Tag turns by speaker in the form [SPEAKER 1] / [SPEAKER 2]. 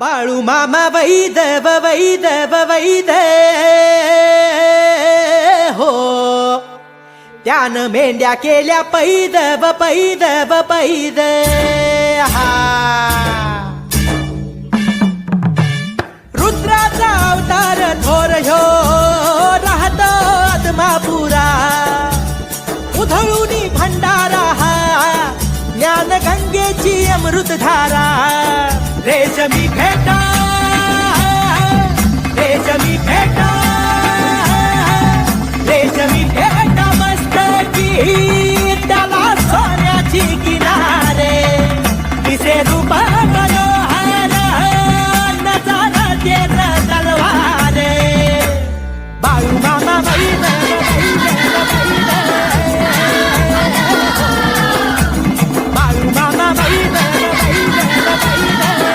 [SPEAKER 1] बाळू मामा वैदव वैदव वैद हो त्यानं मेंढ्या केल्या पैदव पैदव पैद हा रुद्राचा अवतार थोर ह्यो राहतो आत्मापुरा उधळूनी भंडारा हा ज्ञान गंगेची अमृत धारा रेशमी तलवारे. बाळू मामा